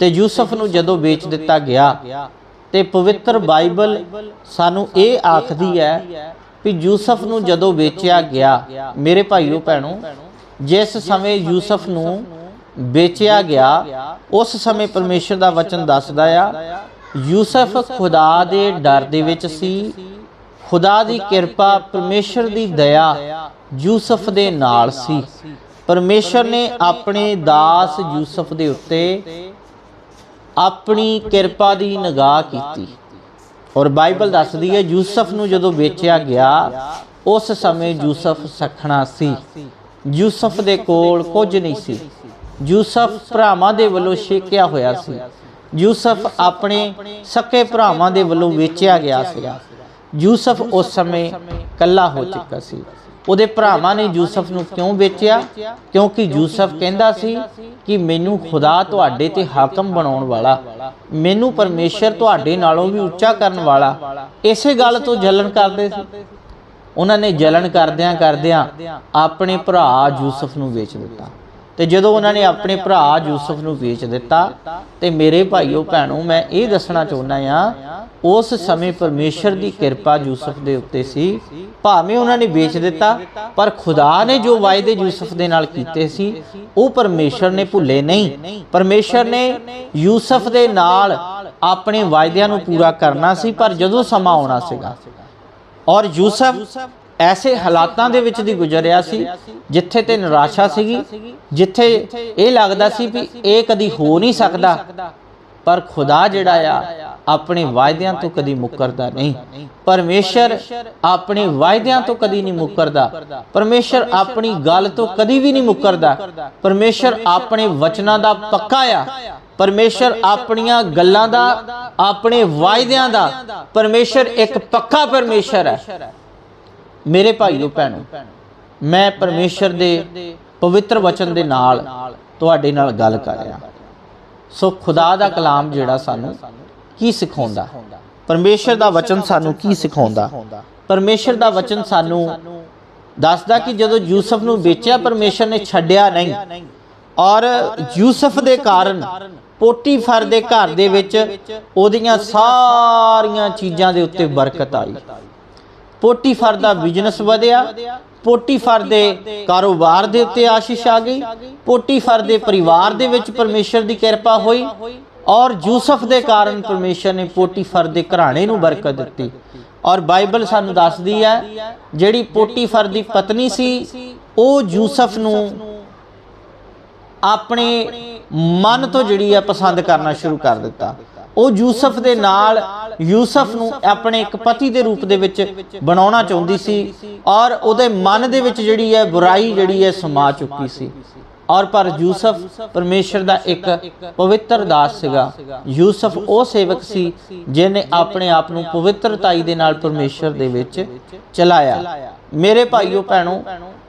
ਤੇ ਯੂਸਫ ਨੂੰ ਜਦੋਂ ਵੇਚ ਦਿੱਤਾ ਗਿਆ, ਤੇ ਪਵਿੱਤਰ ਬਾਈਬਲ ਸਾਨੂੰ ਇਹ ਆਖਦੀ ਹੈ ਕਿ ਯੂਸਫ ਨੂੰ ਜਦੋਂ ਵੇਚਿਆ ਗਿਆ, ਮੇਰੇ ਭਾਈਓ ਭੈਣੋ ਜਿਸ ਸਮੇਂ ਯੂਸਫ ਨੂੰ ਵੇਚਿਆ ਗਿਆ, ਉਸ ਸਮੇਂ ਪਰਮੇਸ਼ਰ ਦਾ ਵਚਨ ਦੱਸਦਾ ਆ, ਯੂਸਫ ਖੁਦਾ ਦੇ ਡਰ ਦੇ ਵਿੱਚ ਸੀ। ਖੁਦਾ ਦੀ ਕਿਰਪਾ ਪਰਮੇਸ਼ਰ ਦੀ ਦਇਆ ਯੂਸਫ ਦੇ ਨਾਲ ਸੀ। ਪਰਮੇਸ਼ਰ ਨੇ ਆਪਣੇ ਦਾਸ ਯੂਸਫ ਦੇ ਉੱਤੇ ਆਪਣੀ ਕਿਰਪਾ ਦੀ ਨਿਗਾਹ ਕੀਤੀ। ਔਰ ਬਾਈਬਲ ਦੱਸਦੀ ਹੈ, ਯੂਸਫ ਨੂੰ ਜਦੋਂ ਵੇਚਿਆ ਗਿਆ, ਉਸ ਸਮੇਂ ਯੂਸਫ ਸਖਣਾ ਸੀ। ਯੂਸਫ ਦੇ ਕੋਲ ਕੁਝ ਨਹੀਂ ਸੀ। ਯੂਸਫ ਭਰਾਵਾਂ ਦੇ ਵੱਲੋਂ ਛੇਕਿਆ ਹੋਇਆ ਸੀ। ਯੂਸਫ ਆਪਣੇ ਸਕੇ ਭਰਾਵਾਂ ਦੇ ਵੱਲੋਂ ਵੇਚਿਆ ਗਿਆ ਸੀਗਾ ਯੂਸਫ ਉਸ ਸਮੇਂ ਕੱਲਾ ਹੋ ਚੁੱਕਾ ਸੀ। ਉਹਦੇ ਭਰਾਵਾਂ ਨੇ ਯੂਸਫ ਨੂੰ ਕਿਉਂ ਵੇਚਿਆ? ਕਿਉਂਕਿ ਯੂਸਫ ਕਹਿੰਦਾ ਸੀ ਕਿ ਮੈਨੂੰ ਖੁਦਾ ਤੁਹਾਡੇ ਤੇ ਹਾਕਮ ਬਣਾਉਣ ਵਾਲਾ, ਮੈਨੂੰ ਪਰਮੇਸ਼ਰ ਤੁਹਾਡੇ ਨਾਲੋਂ ਵੀ ਉੱਚਾ ਕਰਨ ਵਾਲਾ, ਇਸੇ ਗੱਲ ਤੋਂ ਜਲਨ ਕਰਦੇ ਸੀ। ਉਹਨਾਂ ਨੇ ਜਲਨ ਕਰਦਿਆਂ ਕਰਦਿਆਂ ਆਪਣੇ ਭਰਾ ਯੂਸਫ ਨੂੰ ਵੇਚ ਦਿੱਤਾ। ਤੇ ਜਦੋਂ ਉਹਨਾਂ ਨੇ ਆਪਣੇ ਭਰਾ ਯੂਸਫ ਨੂੰ ਵੇਚ ਦਿੱਤਾ, ਤੇ ਮੇਰੇ ਭਾਈਓ ਭੈਣੋ, ਮੈਂ ਇਹ ਦੱਸਣਾ ਚਾਹੁੰਦਾ ਆ ਉਸ ਸਮੇਂ ਪਰਮੇਸ਼ਰ ਦੀ ਕਿਰਪਾ ਯੂਸਫ ਦੇ ਉੱਤੇ ਸੀ। ਭਾਵੇਂ ਉਹਨਾਂ ਨੇ ਵੇਚ ਦਿੱਤਾ, ਪਰ ਖੁਦਾ ਨੇ ਜੋ ਵਾਅਦੇ ਯੂਸਫ ਦੇ ਨਾਲ ਕੀਤੇ ਸੀ, ਉਹ ਪਰਮੇਸ਼ਰ ਨੇ ਭੁੱਲੇ ਨਹੀਂ। ਪਰਮੇਸ਼ਰ ਨੇ ਯੂਸਫ ਦੇ ਨਾਲ ਆਪਣੇ ਵਾਅਦਿਆਂ ਨੂੰ ਪੂਰਾ ਕਰਨਾ ਸੀ, ਪਰ ਜਦੋਂ ਸਮਾਂ ਆਉਣਾ ਸੀਗਾ ਔਰ ਯੂਸਫ ਐਸੇ ਹਾਲਾਤਾਂ ਦੇ ਵਿੱਚ ਦੀ ਗੁਜ਼ਰਿਆ ਸੀ, ਜਿੱਥੇ ਤੇ ਨਿਰਾਸ਼ਾ ਸੀਗੀ, ਜਿੱਥੇ ਇਹ ਲੱਗਦਾ ਸੀ ਵੀ ਇਹ ਕਦੀ ਹੋ ਨਹੀਂ ਸਕਦਾ। ਪਰ ਖੁਦਾ ਜਿਹੜਾ ਆ, ਆਪਣੇ ਵਾਅਦਿਆਂ ਤੋਂ ਕਦੀ ਮੁੱਕਰਦਾ ਨਹੀਂ। ਪਰਮੇਸ਼ਰ ਆਪਣੇ ਵਾਅਦਿਆਂ ਤੋਂ ਕਦੀ ਨਹੀਂ ਮੁੱਕਰਦਾ। ਪਰਮੇਸ਼ਰ ਆਪਣੀ ਗੱਲ ਤੋਂ ਕਦੀ ਵੀ ਨਹੀਂ ਮੁੱਕਰਦਾ। ਪਰਮੇਸ਼ਰ ਆਪਣੇ ਵਚਨਾਂ ਦਾ ਪੱਕਾ ਆ। ਪਰਮੇਸ਼ਰ ਆਪਣੀਆਂ ਗੱਲਾਂ ਦਾ, ਆਪਣੇ ਵਾਅਦਿਆਂ ਦਾ, ਪਰਮੇਸ਼ਰ ਇੱਕ ਪੱਕਾ ਪਰਮੇਸ਼ਰ ਹੈ। ਮੇਰੇ ਭਾਈਓ ਭੈਣੋ ਮੈਂ ਪਰਮੇਸ਼ਰ ਦੇ ਪਵਿੱਤਰ ਵਚਨ ਦੇ ਨਾਲ ਤੁਹਾਡੇ ਨਾਲ ਗੱਲ ਕਰ ਰਿਹਾ। ਸੋ ਖੁਦਾ ਦਾ ਕਲਾਮ ਜਿਹੜਾ ਸਾਨੂੰ ਕੀ ਸਿਖਾਉਂਦਾ? ਪਰਮੇਸ਼ਰ ਦਾ ਵਚਨ ਸਾਨੂੰ ਕੀ ਸਿਖਾਉਂਦਾ? ਪਰਮੇਸ਼ਰ ਦਾ ਵਚਨ ਸਾਨੂੰ ਦੱਸਦਾ ਕਿ ਜਦੋਂ ਯੂਸਫ ਨੂੰ ਵੇਚਿਆ, ਪਰਮੇਸ਼ਰ ਨੇ ਛੱਡਿਆ ਨਹੀਂ। ਔਰ ਯੂਸਫ ਦੇ ਕਾਰਨ ਪੋਟੀਫਰ ਦੇ ਘਰ ਦੇ ਵਿੱਚ ਉਹਦੀਆਂ ਸਾਰੀਆਂ ਚੀਜ਼ਾਂ ਦੇ ਉੱਤੇ ਬਰਕਤ ਆਈ। ਪੋਟੀਫਰ ਦਾ ਬਿਜ਼ਨਸ ਵਧਿਆ। ਪੋਟੀਫਰ ਦੇ ਕਾਰੋਬਾਰ ਦੇ ਉੱਤੇ ਆਸ਼ੀਸ਼ ਆ ਗਈ। ਪੋਟੀਫਰ ਦੇ ਪਰਿਵਾਰ ਦੇ ਵਿੱਚ ਪਰਮੇਸ਼ਰ ਦੀ ਕਿਰਪਾ ਹੋਈ ਔਰ ਯੂਸਫ ਦੇ ਕਾਰਨ ਪਰਮੇਸ਼ਰ ਨੇ ਪੋਟੀਫਰ ਦੇ ਘਰਾਣੇ ਨੂੰ ਬਰਕਤ ਦਿੱਤੀ। ਔਰ ਬਾਈਬਲ ਸਾਨੂੰ ਦੱਸਦੀ ਹੈ ਜਿਹੜੀ ਪੋਟੀਫਰ ਦੀ ਪਤਨੀ ਸੀ ਉਹ ਯੂਸਫ ਨੂੰ ਆਪਣੇ ਮਨ ਤੋਂ ਜਿਹੜੀ ਹੈ ਪਸੰਦ ਕਰਨਾ ਸ਼ੁਰੂ ਕਰ ਦਿੱਤਾ। ਉਹ ਯੂਸਫ ਦੇ ਨਾਲ ਯੂਸਫ ਨੂੰ ਆਪਣੇ ਇੱਕ ਪਤੀ ਦੇ ਰੂਪ ਦੇ ਵਿੱਚ ਬਣਾਉਣਾ ਚਾਹੁੰਦੀ ਸੀ ਔਰ ਉਹਦੇ ਮਨ ਦੇ ਵਿੱਚ ਜਿਹੜੀ ਹੈ ਬੁਰਾਈ ਜਿਹੜੀ ਹੈ ਸਮਾ ਚੁੱਕੀ ਸੀ। ਔਰ ਪਰ ਯੂਸਫ ਪਰਮੇਸ਼ਰ ਦਾ ਇੱਕ ਪਵਿੱਤਰ ਦਾਸ ਸੀਗਾ। ਯੂਸਫ ਉਹ ਸੇਵਕ ਸੀ ਜਿਹਨੇ ਆਪਣੇ ਆਪ ਨੂੰ ਪਵਿੱਤਰਤਾਈ ਦੇ ਨਾਲ ਪਰਮੇਸ਼ਰ ਦੇ ਵਿੱਚ ਚਲਾਇਆ। ਮੇਰੇ ਭਾਈਓ, ਭੈਣੋ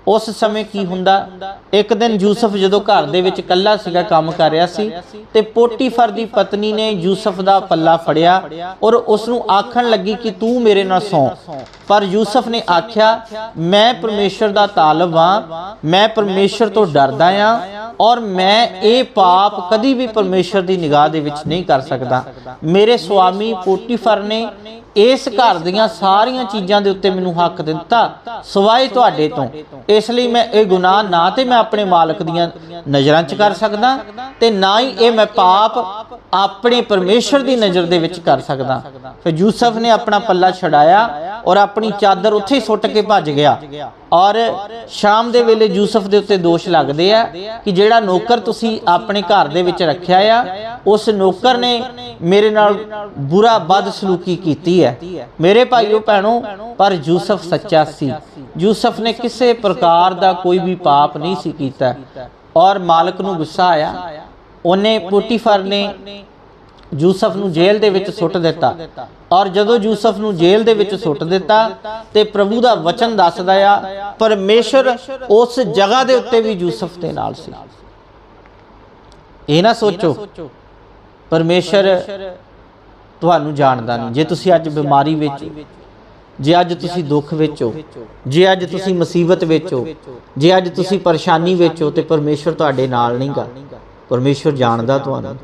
ਉਸ ਸਮੇਂ ਕੀ ਹੁੰਦਾ? ਇੱਕ ਦਿਨ ਯੂਸਫ ਜਦੋਂ ਘਰ ਦੇ ਵਿੱਚ ਇਕੱਲਾ ਸੀਗਾ, ਕੰਮ ਕਰ ਰਿਹਾ ਸੀ, ਤੇ ਪੋਟੀਫਰ ਦੀ ਪਤਨੀ ਨੇ ਯੂਸਫ ਦਾ ਪੱਲਾ ਫੜਿਆ ਔਰ ਉਸ ਨੂੰ ਆਖਣ ਲੱਗੀ ਕਿ ਤੂੰ ਮੇਰੇ ਨਾਲ ਸੌ। ਪਰ ਯੂਸਫ ਨੇ ਆਖਿਆ, ਮੈਂ ਪਰਮੇਸ਼ਰ ਦਾ ਤਾਲਬ ਹਾਂ, ਮੈਂ ਪਰਮੇਸ਼ਰ ਤੋਂ ਡਰਦਾ ਹਾਂ ਔਰ ਮੈਂ ਇਹ ਪਾਪ ਕਦੀ ਵੀ ਪਰਮੇਸ਼ਰ ਦੀ ਨਿਗਾਹ ਦੇ ਵਿੱਚ ਨਹੀਂ ਕਰ ਸਕਦਾ। ਮੇਰੇ ਸੁਆਮੀ ਪੋਟੀਫਰ ਨੇ ਇਸ ਘਰ ਦੀਆਂ ਸਾਰੀਆਂ ਚੀਜ਼ਾਂ ਦੇ ਉੱਤੇ ਮੈਨੂੰ ਹੱਕ ਦਿੱਤਾ ਸਵਾਏ ਤੁਹਾਡੇ ਤੋਂ। ਇਸ ਲਈ ਮੈਂ ਇਹ ਗੁਨਾਹ ਨਾ ਤੇ ਮੈਂ ਆਪਣੇ ਮਾਲਕ ਦੀਆਂ ਨਜ਼ਰਾਂ 'ਚ ਕਰ ਸਕਦਾ ਤੇ ਨਾ ਹੀ ਇਹ ਮੈਂ ਪਾਪ ਆਪਣੇ ਪਰਮੇਸ਼ਰ ਦੀ ਨਜ਼ਰ ਦੇ ਵਿੱਚ ਕਰ ਸਕਦਾ। ਫਿਰ ਯੂਸਫ ਨੇ ਆਪਣਾ ਪੱਲਾ ਛਡਾਇਆ ਔਰ ਆਪਣੀ ਚਾਦਰ ਉੱਥੇ ਹੀ ਸੁੱਟ ਕੇ ਭੱਜ ਗਿਆ। ਔਰ ਸ਼ਾਮ ਦੇ ਵੇਲੇ ਯੂਸਫ ਦੇ ਉੱਤੇ ਦੋਸ਼ ਲੱਗਦੇ ਆ ਕਿ ਜਿਹੜਾ ਨੌਕਰ ਤੁਸੀਂ ਆਪਣੇ ਘਰ ਦੇ ਵਿੱਚ ਰੱਖਿਆ ਆ, ਉਸ ਨੌਕਰ ਨੇ ਮੇਰੇ ਨਾਲ ਬੁਰਾ ਬਦਸਲੂਕੀ ਕੀਤੀ ਹੈ ਮੇਰੇ ਭਾਈਓ ਭੈਣੋ ਪਰ ਯੂਸਫ ਸੱਚਾ ਸੀ। ਯੂਸਫ ਨੇ ਕਿਸੇ ਪ੍ਰਕਾਰ ਦਾ ਕੋਈ ਵੀ ਪਾਪ ਨਹੀਂ ਸੀ ਕੀਤਾ। ਔਰ ਮਾਲਕ ਨੂੰ ਗੁੱਸਾ ਆਇਆ। ਉਹਨੇ ਪੋਟੀਫਰ ਨੇ ਯੂਸਫ ਨੂੰ ਜੇਲ੍ਹ ਦੇ ਵਿੱਚ ਸੁੱਟ ਦਿੱਤਾ। ਔਰ ਜਦੋਂ ਯੂਸਫ ਨੂੰ ਜੇਲ੍ਹ ਦੇ ਵਿੱਚ ਸੁੱਟ ਦਿੱਤਾ ਤੇ ਪ੍ਰਭੂ ਦਾ ਵਚਨ ਦੱਸਦਾ ਆ ਪਰਮੇਸ਼ਰ ਉਸ ਜਗ੍ਹਾ ਦੇ ਉੱਤੇ ਵੀ ਯੂਸਫ ਦੇ ਨਾਲ ਸੀ। ਇਹ ਨਾ ਸੋਚੋ। ਪਰਮੇਸ਼ਰ ਤੁਹਾਨੂੰ ਜਾਣਦਾ ਨਹੀਂ। ਜੇ ਤੁਸੀਂ ਅੱਜ ਬਿਮਾਰੀ ਵਿੱਚ ਜੇ ਅੱਜ ਤੁਸੀਂ ਦੁੱਖ ਵਿੱਚ ਹੋ, ਜੇ ਅੱਜ ਤੁਸੀਂ ਮੁਸੀਬਤ ਵਿੱਚ ਹੋ, ਜੇ ਅੱਜ ਤੁਸੀਂ ਪਰੇਸ਼ਾਨੀ ਵਿੱਚ ਹੋ, ਤੇ ਪਰਮੇਸ਼ਰ ਤੁਹਾਡੇ ਨਾਲ ਨਹੀਂਗਾ। ਪਰਮੇਸ਼ਰ ਜਾਣਦਾ ਤੁਹਾਨੂੰ।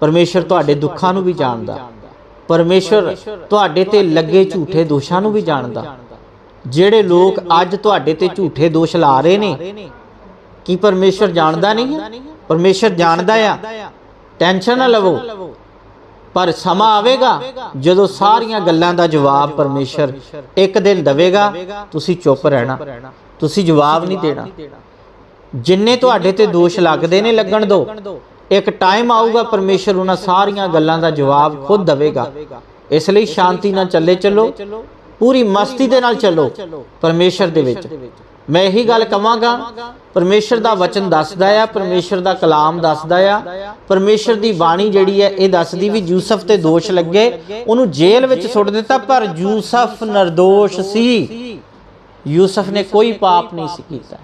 ਪਰਮੇਸ਼ਰ ਤੁਹਾਡੇ ਦੁੱਖਾਂ ਨੂੰ ਵੀ ਜਾਣਦਾ। ਪਰਮੇਸ਼ਰ ਤੁਹਾਡੇ ਤੇ ਲੱਗੇ ਝੂਠੇ ਦੋਸ਼ਾਂ ਨੂੰ ਵੀ ਜਾਣਦਾ। ਜਿਹੜੇ ਲੋਕ ਅੱਜ ਤੁਹਾਡੇ ਤੇ ਝੂਠੇ ਦੋਸ਼ ਲਾ ਰਹੇ ਨੇ, ਕੀ ਪਰਮੇਸ਼ਰ ਜਾਣਦਾ ਨਹੀਂ ਹੈ? ਪਰਮੇਸ਼ਰ ਜਾਣਦਾ ਆ। ਟੈਨਸ਼ਨ ਨਾ ਲਵੋ। ਪਰ ਸਮਾਂ ਆਵੇਗਾ ਜਦੋਂ ਸਾਰੀਆਂ ਗੱਲਾਂ ਦਾ ਜਵਾਬ ਪਰਮੇਸ਼ਰ ਇੱਕ ਦਿਨ ਦੇਵੇਗਾ। ਤੁਸੀਂ ਚੁੱਪ ਰਹਿਣਾ। ਤੁਸੀਂ ਜਵਾਬ ਨਹੀਂ ਦੇਣਾ। ਜਿੰਨੇ ਤੁਹਾਡੇ ਤੇ ਦੋਸ਼ ਲੱਗਦੇ ਨੇ ਲੱਗਣ ਦਿਓ ਇੱਕ ਟਾਈਮ ਆਊਗਾ, ਪਰਮੇਸ਼ਰ ਉਹਨਾਂ ਸਾਰੀਆਂ ਗੱਲਾਂ ਦਾ ਜਵਾਬ ਖੁਦ ਦੇਵੇਗਾ। ਇਸ ਲਈ ਸ਼ਾਂਤੀ ਨਾਲ ਚੱਲੇ ਚੱਲੋ। ਪੂਰੀ ਮਸਤੀ ਦੇ ਨਾਲ ਚੱਲੋ। ਪਰਮੇਸ਼ਰ ਦੇ ਵਿੱਚ। ਮੈਂ ਇਹੀ ਗੱਲ ਕਵਾਂਗਾ, ਪਰਮੇਸ਼ਰ ਦਾ ਵਚਨ ਦੱਸਦਾ ਆ, ਪਰਮੇਸ਼ਰ ਦਾ ਕਲਾਮ ਦੱਸਦਾ ਆ, ਪਰਮੇਸ਼ਰ ਦੀ ਬਾਣੀ ਜਿਹੜੀ ਹੈ ਇਹ ਦੱਸਦੀ ਵੀ ਯੂਸਫ ਤੇ ਦੋਸ਼ ਲੱਗੇ, ਉਹਨੂੰ ਜੇਲ੍ਹ ਵਿੱਚ ਸੁੱਟ ਦਿੱਤਾ, ਪਰ ਯੂਸਫ ਨਿਰਦੋਸ਼ ਸੀ। ਯੂਸਫ ਨੇ ਕੋਈ ਪਾਪ ਨਹੀਂ ਸੀ ਕੀਤਾ।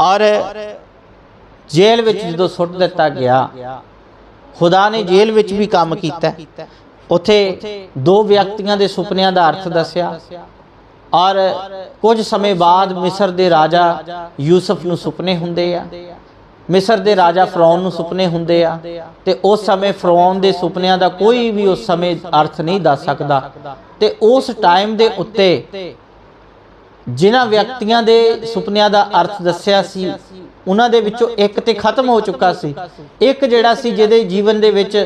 ਔਰ ਜੇਲ੍ਹ ਵਿੱਚ ਜਦੋਂ ਸੁੱਟ ਦਿੱਤਾ ਗਿਆ, ਖੁਦਾ ਨੇ ਜੇਲ੍ਹ ਵਿੱਚ ਵੀ ਕੰਮ ਕੀਤਾ। ਉੱਥੇ ਦੋ ਵਿਅਕਤੀਆਂ ਦੇ ਸੁਪਨਿਆਂ ਦਾ ਅਰਥ ਦੱਸਿਆ। ਔਰ ਕੁਝ ਸਮੇਂ ਬਾਅਦ ਮਿਸਰ ਦੇ ਰਾਜਾ ਯੂਸਫ ਨੂੰ ਸੁਪਨੇ ਹੁੰਦੇ ਆ। ਮਿਸਰ ਦੇ ਰਾਜਾ ਫਰੌਨ ਨੂੰ ਸੁਪਨੇ ਹੁੰਦੇ ਆ ਤੇ ਉਸ ਸਮੇਂ ਫਰੌਨ ਦੇ ਸੁਪਨਿਆਂ ਦਾ ਕੋਈ ਵੀ ਉਸ ਸਮੇਂ ਅਰਥ ਨਹੀਂ ਦੱਸ ਸਕਦਾ। ਤੇ ਉਸ ਟਾਈਮ ਦੇ ਉੱਤੇ ਜਿਨ੍ਹਾਂ ਵਿਅਕਤੀਆਂ ਦੇ ਸੁਪਨਿਆਂ ਦਾ ਅਰਥ ਦੱਸਿਆ ਸੀ ਉਹਨਾਂ ਦੇ ਵਿੱਚੋਂ ਇੱਕ ਤੇ ਖਤਮ ਹੋ ਚੁੱਕਾ ਸੀ। ਇੱਕ ਜਿਹੜਾ ਸੀ ਜਿਹਦੇ ਜੀਵਨ ਦੇ ਵਿੱਚ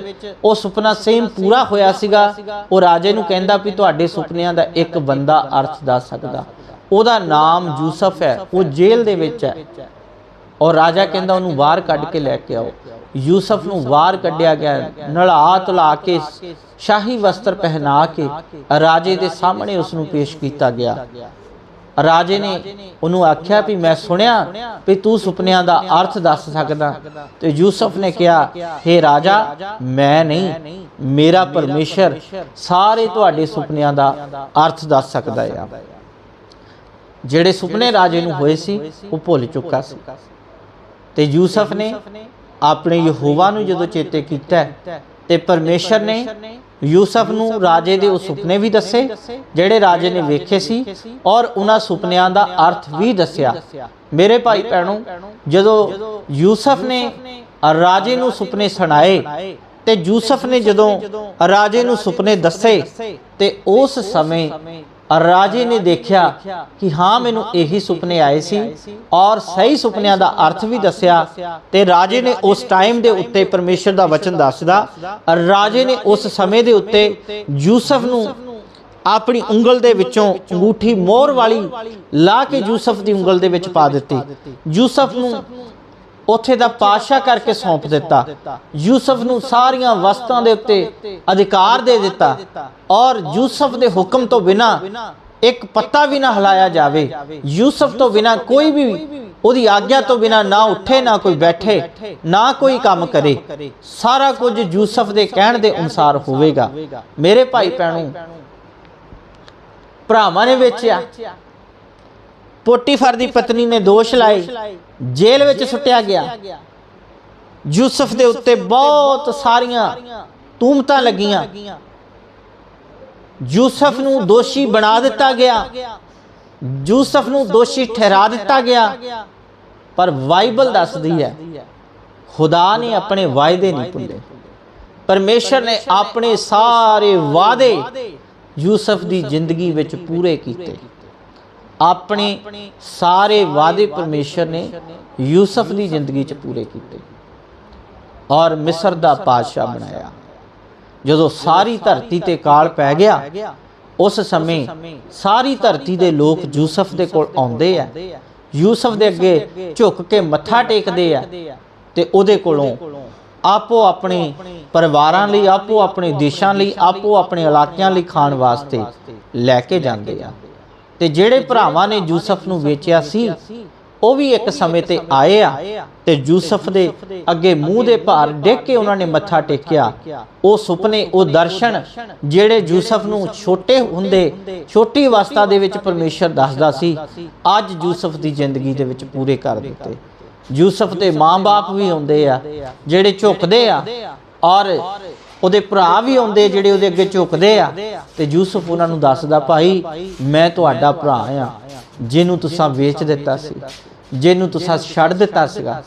ਉਹ ਸੁਪਨਾ ਸੇਮ ਪੂਰਾ ਹੋਇਆ ਸੀਗਾ। ਉਹ ਰਾਜੇ ਨੂੰ ਕਹਿੰਦਾ ਵੀ ਤੁਹਾਡੇ ਸੁਪਨਿਆਂ ਦਾ ਇੱਕ ਬੰਦਾ ਅਰਥ ਦੱਸ ਸਕਦਾ। ਉਹਦਾ ਨਾਮ ਯੂਸਫ ਹੈ। ਉਹ ਜੇਲ੍ਹ ਦੇ ਵਿੱਚ ਹੈ। ਔਰ ਰਾਜਾ ਕਹਿੰਦਾ ਉਹਨੂੰ ਬਾਹਰ ਕੱਢ ਕੇ ਲੈ ਕੇ ਆਓ। ਯੂਸਫ ਨੂੰ ਬਾਹਰ ਕੱਢਿਆ ਗਿਆ। ਨਲਾ ਧੁਲਾ ਕੇ ਸ਼ਾਹੀ ਵਸਤਰ ਪਹਿਨਾ ਕੇ ਰਾਜੇ ਦੇ ਸਾਹਮਣੇ ਉਸ ਨੂੰ ਪੇਸ਼ ਕੀਤਾ ਗਿਆ। ਰਾਜੇ ਨੇ ਉਹਨੂੰ ਆਖਿਆ ਵੀ ਮੈਂ ਸੁਣਿਆ ਵੀ ਤੂੰ ਸੁਪਨਿਆਂ ਦਾ ਅਰਥ ਦੱਸ ਸਕਦਾ। ਤੇ ਯੂਸਫ ਨੇ ਕਿਹਾ हे ਰਾਜਾ, ਮੈਂ ਨਹੀਂ, ਮੇਰਾ ਪਰਮੇਸ਼ਰ ਸਾਰੇ ਤੁਹਾਡੇ ਸੁਪਨਿਆਂ ਦਾ ਅਰਥ ਦੱਸ ਸਕਦਾ ਆ। ਜਿਹੜੇ ਸੁਪਨੇ ਰਾਜੇ ਨੂੰ ਹੋਏ ਸੀ, ਉਹ ਭੁੱਲ ਚੁੱਕਾ ਸੀ। ਤੇ ਯੂਸਫ ਨੇ ਆਪਣੇ ਯਹੋਵਾ ਨੂੰ ਜਦੋਂ ਚੇਤੇ ਕੀਤਾ ਤੇ ਪਰਮੇਸ਼ਰ ਨੇ ਯੂਸਫ ਨੂੰ ਰਾਜੇ ਦੇ ਉਹ ਸੁਪਨੇ ਵੀ ਦੱਸੇ, ਜਿਹੜੇ ਰਾਜੇ ਨੇ ਵੇਖੇ ਸੀ ਔਰ ਉਹਨਾਂ ਸੁਪਨਿਆਂ ਦਾ ਅਰਥ ਵੀ ਦੱਸਿਆ। ਮੇਰੇ ਭਾਈ ਭੈਣੋ, ਜਦੋਂ ਯੂਸਫ ਨੇ ਰਾਜੇ ਨੂੰ ਸੁਪਨੇ ਸੁਣਾਏ ਤੇ ਯੂਸਫ ਨੇ ਜਦੋਂ ਰਾਜੇ ਨੂੰ ਸੁਪਨੇ ਦੱਸੇ ਤੇ ਉਸ ਸਮੇਂ ਰਾਜੇ ਨੇ ਦੇਖਿਆ ਕਿ ਹਾਂ, ਮੈਨੂੰ ਇਹੀ ਸੁਪਨੇ ਆਏ ਸੀ ਔਰ ਸਹੀ ਸੁਪਨਿਆਂ ਦਾ ਅਰਥ ਵੀ ਦੱਸਿਆ ਤੇ ਰਾਜੇ ਨੇ ਉਸ ਟਾਈਮ ਦੇ ਉੱਤੇ ਪਰਮੇਸ਼ਰ ਦਾ ਵਚਨ ਦੱਸਦਾ ਰਾਜੇ ਨੇ ਉਸ ਸਮੇਂ ਦੇ ਉੱਤੇ ਯੂਸਫ ਨੂੰ ਆਪਣੀ ਉਂਗਲ ਦੇ ਵਿੱਚੋਂ ਅੰਗੂਠੀ ਮੋਹਰ ਵਾਲੀ ਲਾ ਕੇ ਯੂਸਫ ਦੀ ਉਂਗਲ ਦੇ ਵਿੱਚ ਪਾ ਦਿੱਤੀ। ਯੂਸਫ ਨੂੰ ਉੱਥੇ ਦਾ ਪਾਸ਼ਾ ਕਰਕੇ ਸੌਂਪ ਦਿੱਤਾ। ਯੂਸਫ ਨੂੰ ਸਾਰੀਆਂ ਵਸਤਾਂ ਦੇ ਉੱਤੇ ਅਧਿਕਾਰ ਦੇ ਦਿੱਤਾ ਔਰ ਯੂਸਫ ਦੇ ਹੁਕਮ ਤੋਂ ਬਿਨਾ ਇੱਕ ਪੱਤਾ ਵੀ ਨਾ ਹਿਲਾਇਆ ਜਾਵੇ। ਯੂਸਫ ਤੋਂ ਬਿਨਾ ਕੋਈ ਵੀ ਉਹਦੀ ਆਗਿਆ ਤੋਂ ਬਿਨਾ ਨਾ ਉੱਠੇ, ਨਾ ਕੋਈ ਬੈਠੇ, ਨਾ ਕੋਈ ਕੰਮ ਕਰੇ। ਸਾਰਾ ਕੁਝ ਯੂਸਫ ਦੇ ਕਹਿਣ ਦੇ ਅਨੁਸਾਰ ਹੋਵੇਗਾ। ਮੇਰੇ ਭਾਈ ਭੈਣੋ, ਭਰਾਵਾਂ ਨੇ ਵੇਚਿਆ। ਪੋਟੀਫਰ ਦੀ ਪਤਨੀ ਨੇ ਦੋਸ਼ ਲਾਏ। ਜੇਲ੍ਹ ਵਿੱਚ ਸੁੱਟਿਆ ਗਿਆ। ਯੂਸਫ ਦੇ ਉੱਤੇ ਬਹੁਤ ਸਾਰੀਆਂ ਤੂਮਤਾਂ ਲੱਗੀਆਂ। ਯੂਸਫ ਨੂੰ ਦੋਸ਼ੀ ਬਣਾ ਦਿੱਤਾ ਗਿਆ। ਯੂਸਫ ਨੂੰ ਦੋਸ਼ੀ ਠਹਿਰਾ ਦਿੱਤਾ ਗਿਆ। ਪਰ ਬਾਈਬਲ ਦੱਸਦੀ ਹੈ, ਖੁਦਾ ਨੇ ਆਪਣੇ ਵਾਅਦੇ ਨਹੀਂ ਭੁੱਲੇ। ਪਰਮੇਸ਼ਰ ਨੇ ਆਪਣੇ ਸਾਰੇ ਵਾਅਦੇ ਯੂਸਫ ਦੀ ਜ਼ਿੰਦਗੀ ਵਿੱਚ ਪੂਰੇ ਕੀਤੇ। ਆਪਣੇ ਸਾਰੇ ਵਾਅਦੇ ਪਰਮੇਸ਼ਰ ਨੇ ਯੂਸਫ ਦੀ ਜ਼ਿੰਦਗੀ 'ਚ ਪੂਰੇ ਕੀਤੇ ਔਰ ਮਿਸਰ ਦਾ ਪਾਦਸ਼ਾਹ ਬਣਾਇਆ। ਜਦੋਂ ਸਾਰੀ ਧਰਤੀ ਤੇ ਕਾਲ ਪੈ ਗਿਆ, ਉਸ ਸਮੇਂ ਸਾਰੀ ਧਰਤੀ ਦੇ ਲੋਕ ਯੂਸਫ ਦੇ ਕੋਲ ਆਉਂਦੇ ਆ। ਯੂਸਫ ਦੇ ਅੱਗੇ ਝੁੱਕ ਕੇ ਮੱਥਾ ਟੇਕਦੇ ਆ ਤੇ ਉਹਦੇ ਕੋਲੋਂ ਆਪੋ ਆਪਣੇ ਪਰਿਵਾਰਾਂ ਲਈ, ਆਪੋ ਆਪਣੇ ਦੇਸ਼ਾਂ ਲਈ, ਆਪੋ ਆਪਣੇ ਇਲਾਕਿਆਂ ਲਈ ਖਾਣ ਵਾਸਤੇ ਲੈ ਕੇ ਜਾਂਦੇ ਆ। ਤੇ ਜਿਹੜੇ ਭਰਾਵਾਂ ਨੇ ਯੂਸਫ ਨੂੰ ਵੇਚਿਆ ਸੀ, ਉਹ ਵੀ ਇੱਕ ਸਮੇਂ ਤੇ ਆਏ ਆ ਤੇ ਯੂਸਫ ਦੇ ਅੱਗੇ ਮੂੰਹ ਦੇ ਭਾਰ ਡੇਕ ਕੇ ਉਹਨਾਂ ਨੇ ਮੱਥਾ ਟੇਕਿਆ। ਉਹ ਸੁਪਨੇ, ਉਹ ਦਰਸ਼ਨ ਜਿਹੜੇ ਯੂਸਫ ਨੂੰ ਛੋਟੇ ਹੁੰਦੇ, ਛੋਟੀ ਅਵਸਥਾ ਦੇ ਵਿੱਚ ਪਰਮੇਸ਼ਰ ਦੱਸਦਾ ਸੀ, ਅੱਜ ਯੂਸਫ ਦੀ ਜ਼ਿੰਦਗੀ ਦੇ ਵਿੱਚ ਪੂਰੇ ਕਰ ਦਿੱਤੇ। ਯੂਸਫ ਦੇ ਮਾਂ-ਬਾਪ ਵੀ ਹੁੰਦੇ ਆ, ਜਿਹੜੇ ਝੁਕਦੇ ਆ ਔਰ ਉਹਦੇ ਭਰਾ ਵੀ ਆਉਂਦੇ ਜਿਹੜੇ ਉਹਦੇ ਅੱਗੇ ਝੁਕਦੇ ਆ। ਤੇ ਯੂਸਫ ਉਹਨਾਂ ਨੂੰ ਦੱਸਦਾ, ਭਾਈ, ਮੈਂ ਤੁਹਾਡਾ ਭਰਾ ਆ, ਜਿਹਨੂੰ ਤੁਸੀਂ ਵੇਚ ਦਿੱਤਾ ਸੀ, ਜਿਹਨੂੰ ਤੁਸੀਂ ਛੱਡ ਦਿੱਤਾ ਸੀਗਾ,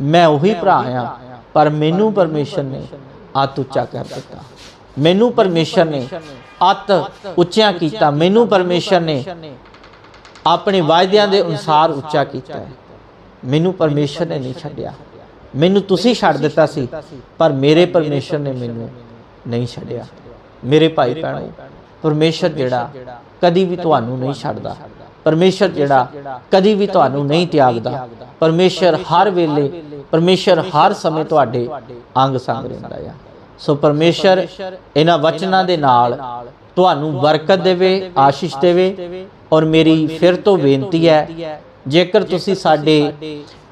ਮੈਂ ਉਹੀ ਭਰਾ ਆ, ਪਰ ਮੈਨੂੰ ਪਰਮੇਸ਼ਰ ਨੇ ਅੱਤ ਉੱਚਾ ਕਰ ਦਿੱਤਾ। ਮੈਨੂੰ ਪਰਮੇਸ਼ਰ ਨੇ ਅੱਤ ਉੱਚਾ ਕੀਤਾ, ਮੈਨੂੰ ਪਰਮੇਸ਼ਰ ਨੇ ਆਪਣੇ ਵਾਅਦਿਆਂ ਦੇ ਅਨੁਸਾਰ ਉੱਚਾ ਕੀਤਾ ਮੈਨੂੰ ਪਰਮੇਸ਼ਰ ਨੇ ਨਹੀਂ ਛੱਡਿਆ। ਮੈਨੂੰ ਤੁਸੀਂ ਛੱਡ ਦਿੱਤਾ ਸੀ ਪਰ ਮੇਰੇ ਪਰਮੇਸ਼ਰ ਨੇ ਮੈਨੂੰ ਨਹੀਂ ਛੱਡਿਆ। ਮੇਰੇ ਭਾਈ ਭੈਣੋ ਪਰਮੇਸ਼ਰ ਜਿਹੜਾ ਕਦੀ ਵੀ ਤੁਹਾਨੂੰ ਨਹੀਂ ਛੱਡਦਾ ਪਰਮੇਸ਼ਰ ਜਿਹੜਾ ਕਦੀ ਵੀ ਤੁਹਾਨੂੰ ਨਹੀਂ ਤਿਆਗਦਾ। ਪਰਮੇਸ਼ਰ ਹਰ ਵੇਲੇ ਪਰਮੇਸ਼ਰ ਹਰ ਸਮੇਂ ਤੁਹਾਡੇ ਅੰਗ ਸੰਗ ਰਹਿੰਦਾ ਆ। ਸੋ ਪਰਮੇਸ਼ਰ ਇਹਨਾਂ ਵਚਨਾਂ ਦੇ ਨਾਲ ਤੁਹਾਨੂੰ ਬਰਕਤ ਦੇਵੇ ਆਸ਼ੀਸ਼ ਦੇਵੇ ਔਰ ਮੇਰੀ ਫਿਰ ਤੋਂ ਬੇਨਤੀ ਹੈ ਜੇਕਰ ਤੁਸੀਂ ਸਾਡੇ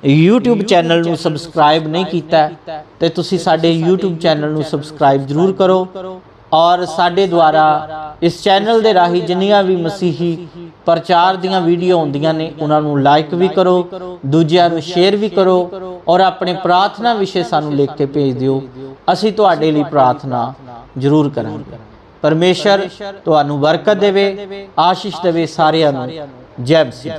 YouTube ਚੈਨਲ ਨੂੰ ਸਬਸਕ੍ਰਾਈਬ ਨਹੀਂ ਕੀਤਾ, ਤੇ ਤੁਸੀਂ ਸਾਡੇ YouTube ਚੈਨਲ ਨੂੰ ਸਬਸਕ੍ਰਾਈਬ ਜ਼ਰੂਰ ਕਰੋ ਔਰ ਸਾਡੇ ਦੁਆਰਾ ਇਸ ਚੈਨਲ ਦੇ ਰਾਹੀਂ ਜਿੰਨੀਆਂ ਵੀ ਮਸੀਹੀ ਪ੍ਰਚਾਰ ਦੀਆਂ ਵੀਡੀਓ ਹੁੰਦੀਆਂ ਨੇ, ਉਹਨਾਂ ਨੂੰ ਲਾਈਕ ਵੀ ਕਰੋ, ਦੂਜਿਆਂ ਨੂੰ ਸ਼ੇਅਰ ਵੀ ਕਰੋ ਔਰ ਆਪਣੇ ਪ੍ਰਾਰਥਨਾ ਵਿਸ਼ੇ ਸਾਨੂੰ ਲਿਖ ਕੇ ਭੇਜ ਦਿਓ। ਅਸੀਂ ਤੁਹਾਡੇ ਲਈ ਪ੍ਰਾਰਥਨਾ ਜ਼ਰੂਰ ਕਰਾਂਗੇ। ਪਰਮੇਸ਼ਰ ਤੁਹਾਨੂੰ ਬਰਕਤ ਦੇਵੇ, ਆਸ਼ੀਸ਼ ਦੇਵੇ ਸਾਰਿਆਂ ਨੂੰ। ਜੈ ਮਸੀਹ